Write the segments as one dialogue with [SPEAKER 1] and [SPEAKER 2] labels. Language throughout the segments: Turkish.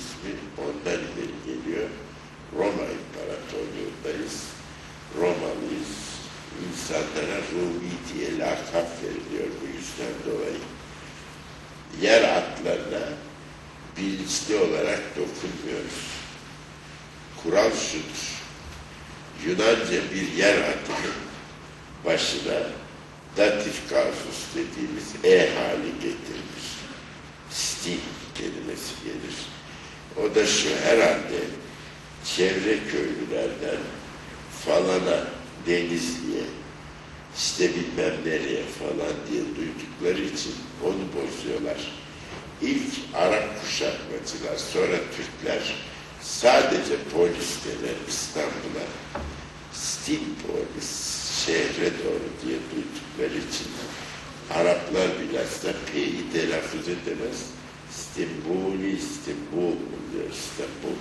[SPEAKER 1] ismi ondan ileri geliyor. Roma İmparatorluğu'ndayız. Romalıyız. İnsanlara Rumi diye lakap veriliyor bu yüzden dolayı. Yer atlarına bilinçli olarak dokunmuyoruz. Kural şudur. Yunanca bir yer atının başına datif kausus dediğimiz e hali getirilmiş. Sti kelimesi gelir. O da şu herhalde çevre köylülerden falana, denizliye, işte bilmem nereye falan diye duydukları için onu bozuyorlar. İlk Arap kuşatmacılar, sonra Türkler sadece polis denir İstanbul'a. Stil polis, şehre doğru diye duydukları için Araplar bilhassa P'yi telaffuz edemez. İstimbuli, İstimbul oluyor İstanbul.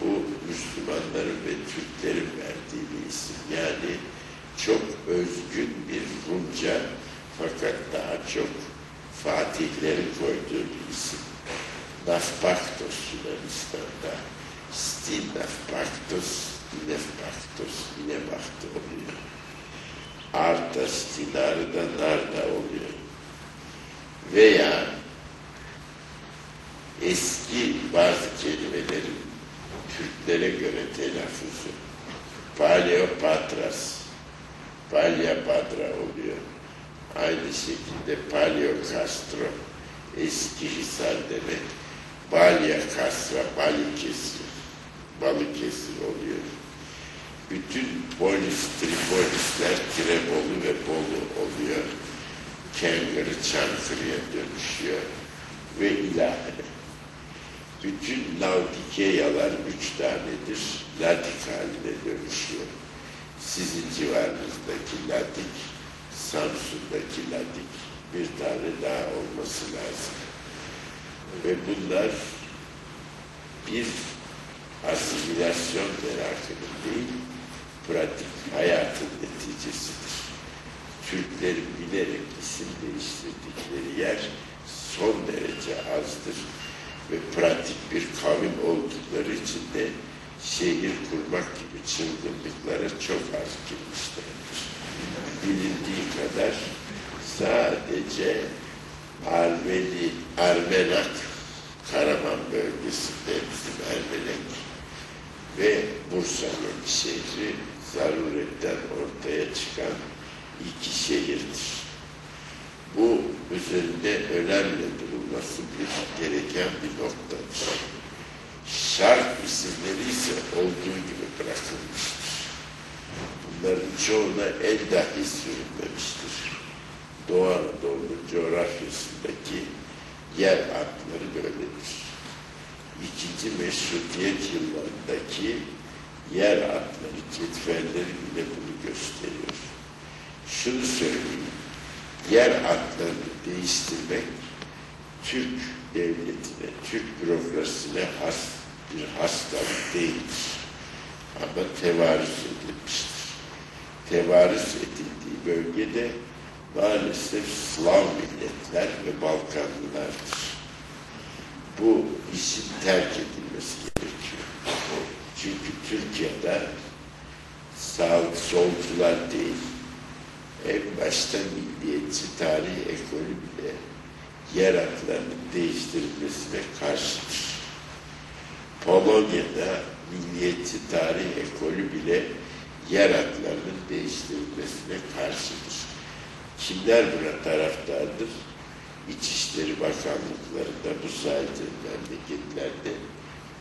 [SPEAKER 1] Bu Müslümanların ve Türklerin verdiği bir isim. Yani çok özgün bir Rumca fakat daha çok Fatihlerin koyduğu bir isim. Nafpaktos Yunanistan'da. Stil Nafpaktos, Nefpaktos, yine baktı oluyor. Arta Stinarı da Narda oluyor. Veya eski bazı kelimelerin Türklere göre telaffuzu. Paleopatras, Palyapatra oluyor. Aynı şekilde Paleo Castro, eski Hisar demek. Balya Kasra, Balıkesir oluyor. Bütün polis, tripolisler Tirebolu ve Bolu oluyor. Kengırı Çankırı'ya dönüşüyor ve ilahi. Bütün Laodikeyalar üç tanedir. Ladik haline dönüşüyor. Sizin civarınızdaki Ladik, Samsun'daki Ladik bir tane daha olması lazım. Ve bunlar bir asimilasyon merakının değil, pratik hayatın neticesidir. Türklerin bilerek isim değiştirdikleri yer son derece azdır ve pratik bir kavim oldukları için de şehir kurmak gibi çılgınlıklara çok az girmişlerdir. Bilindiği kadar sadece Armeni, Armenak, Karaman bölgesinde bizim Ermenek ve Bursa şehri zaruretten ortaya çıkan iki şehirdir. Bu üzerinde önemli durulması bir gereken bir noktadır. Şark isimleri ise olduğu gibi bırakılmıştır. Bunların çoğuna el dahi sürülmemiştir. Doğu Anadolu coğrafyasındaki yer adları böyledir. İkinci meşrutiyet yıllarındaki yer adları, cetvelleri bile bunu gösteriyor. Şunu söyleyeyim, yer adlarını değiştirmek Türk devletine, Türk bürokrasisine has bir hastalık değildir. Ama tevarüz edilmiştir. Tevarüz edildiği bölgede maalesef Slav milletler ve Balkanlılardır. Bu işin terk edilmesi gerekiyor. Çünkü Türkiye'de sağ solcular değil, en başta milliyetçi tarihi ekolü bile yer adlarının değiştirilmesine karşıdır. Polonya'da milliyetçi tarih ekolü bile yer adlarının değiştirilmesine karşıdır. Kimler buna taraftardır? İçişleri Bakanlıklarında bu saydığım memleketlerde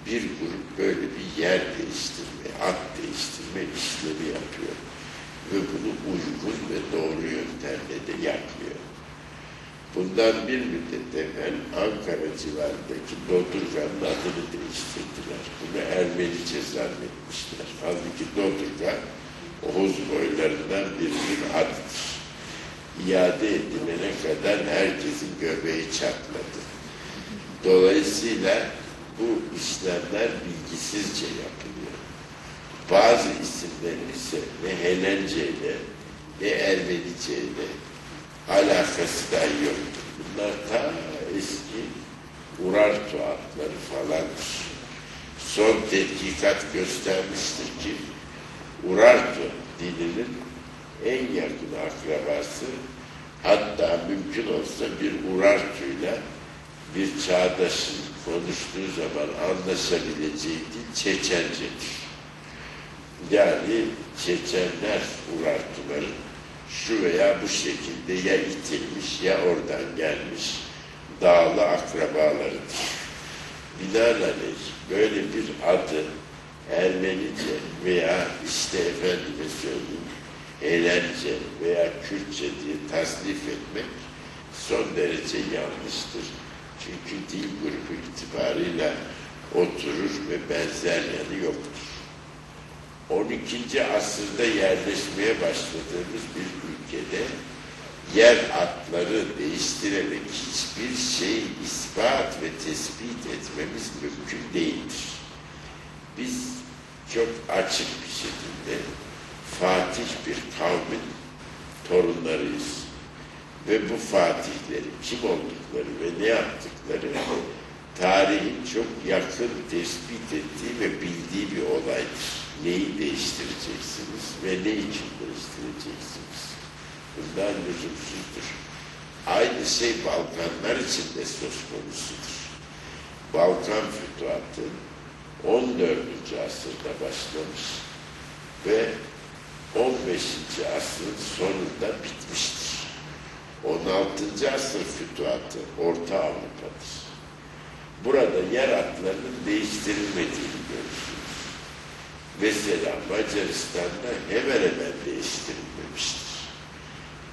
[SPEAKER 1] bir grup böyle bir yer değiştirme, ad değiştirme işlemi yapıyor. Ve bunu uygun ve doğru yöntemle de yapıyor. Bundan bir müddet evvel Ankara civarındaki Dodurga'nın adını değiştirdiler. Bunu Ermenice zannetmişler. Halbuki Dodurga Oğuz boylarından birinin adıdır. İade edilene kadar herkesin göbeği çatladı. Dolayısıyla bu işlemler bilgisizce yapılıyor. Bazı isimlerin ise ne Helence ile ne Ermenice ile alakası da yok. Bunlar ta eski Urartu atları falandır. Son tetkikat göstermiştir ki Urartu dilinin en yakın akrabası hatta mümkün olsa bir Urartu'yla bir çağdaşın konuştuğu zaman anlaşabileceği dil Çeçencedir. Yani Çeçenler Urartuların şu veya bu şekilde ya itilmiş ya oradan gelmiş dağlı akrabalarıdır. Binaenaleyh böyle bir adı Ermenice veya işte efendime söyleyeyim Eğlence veya Kürtçe diye tasnif etmek son derece yanlıştır. Çünkü dil grubu itibarıyla oturur ve benzer yanı yoktur. 12. asırda yerleşmeye başladığımız bir ülkede yer atları değiştirerek hiçbir şeyi ispat ve tespit etmemiz mümkün değildir. Biz çok açık bir şekilde Fatih bir kavmin torunlarıyız. Ve bu fatihlerin kim oldukları ve ne yaptıkları tarihin çok yakın tespit ettiği ve bildiği bir olaydır. Neyi değiştireceksiniz ve ne için değiştireceksiniz? Bundan lüzumsuzdur. Aynı şey Balkanlar için de söz konusudur. Balkan fütuhatı 14. asırda başlamış ve 15. asrın sonunda bitmiştir. 16. asır fütuhatı Orta Avrupa'dır. Burada yer hatlarının değiştirilmediğini görürsünüz. Mesela Macaristan'da hemen hemen değiştirilmemiştir.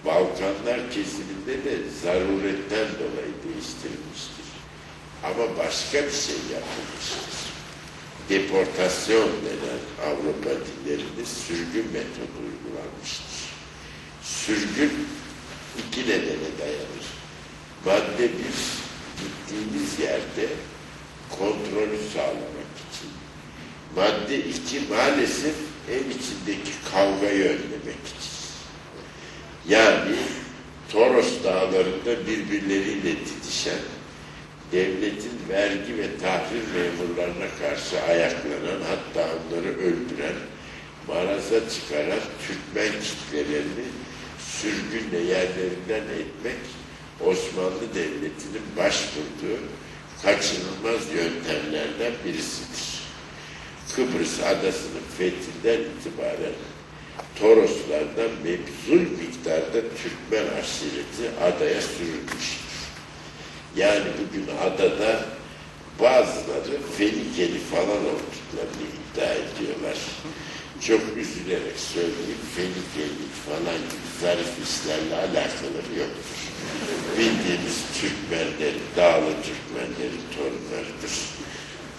[SPEAKER 1] Balkanlar kesiminde de zaruretten dolayı değiştirilmiştir. Ama başka bir şey yapılmıştır. Deportasyon denen Avrupa dillerinde sürgün metodu uygulanmıştır. Sürgün iki nedene dayanır. Madde bir, yerde kontrolü sağlamak için. Madde iki, maalesef ev içindeki kavgayı önlemek için. Yani Toros dağlarında birbirleriyle titişen, devletin vergi ve tahrir memurlarına karşı ayaklanan, hatta onları öldüren, maraza çıkaran Türkmen kitlelerini sürgünle yerlerinden etmek Osmanlı Devleti'nin başvurduğu kaçınılmaz yöntemlerden birisidir. Kıbrıs adasının fethinden itibaren Toroslardan mebzul miktarda Türkmen aşireti adaya sürülmüştür. Yani bugün adada bazıları Fenikeli falan olduklarını iddia ediyorlar. Çok üzülerek söyleyeyim, Fenikeli falan gibi zarif işlerle alakaları yoktur. Bildiğimiz Türkmenlerin, dağlı Türkmenlerin torunlarıdır.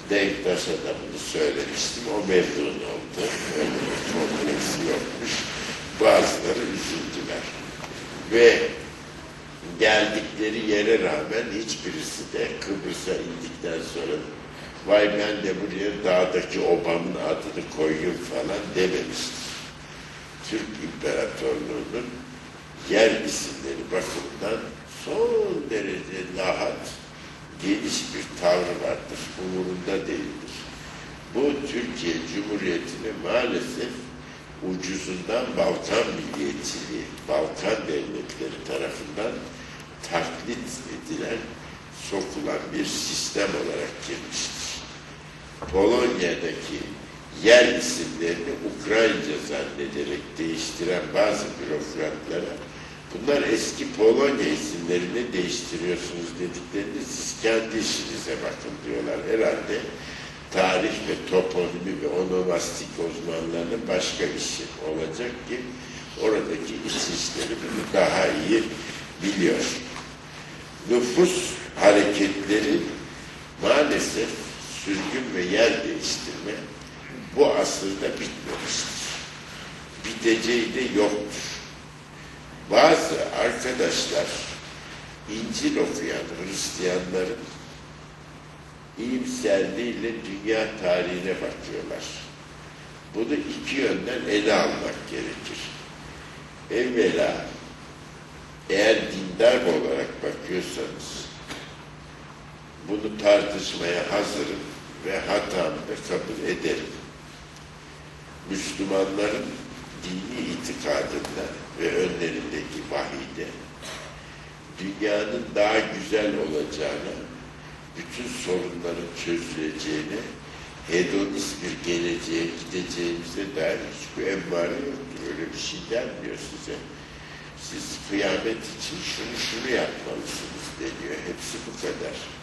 [SPEAKER 1] Denktaş'a da bunu söylemiştim, o memnun oldu. Öyle bir kompleksi yokmuş. Bazıları üzüldüler. Ve geldikleri yere rağmen hiçbirisi de Kıbrıs'a indikten sonra vay ben de buraya dağdaki obamın adını koyayım falan dememiştir. Türk İmparatorluğu'nun yer isimleri bakımından son derece lahat, geniş bir tavrı vardır. Umurunda değildir. Bu Türkiye Cumhuriyeti'ne maalesef ucuzundan Balkan milliyetçiliği, Balkan devletleri tarafından taklit edilen, sokulan bir sistem olarak girmiştir. Polonya'daki yer isimlerini Ukraynaca zannederek değiştiren bazı bürokratlara bunlar eski Polonya isimlerini değiştiriyorsunuz dediklerinde siz kendi işinize bakın diyorlar. Herhalde tarih ve toponimi ve onomastik uzmanlarının başka işi olacak ki oradaki iç işleri bunu daha iyi biliyor. Nüfus hareketleri maalesef sürgün ve yer değiştirme bu asırda bitmemiştir. Biteceği de yoktur. Bazı arkadaşlar İncil okuyan Hristiyanların iyimserliğiyle dünya tarihine bakıyorlar. Bunu iki yönden ele almak gerekir. Evvela eğer dindar olarak bakıyorsanız Bunu tartışmaya hazırım ve hatamı kabul ederim. Müslümanların dini itikadında ve önlerindeki vahide dünyanın daha güzel olacağına, bütün sorunların çözüleceğine, hedonist bir geleceğe gideceğimize dair hiçbir emmare yoktur. Öyle bir şey denmiyor size. Siz kıyamet için şunu şunu yapmalısınız deniyor. Hepsi bu kadar.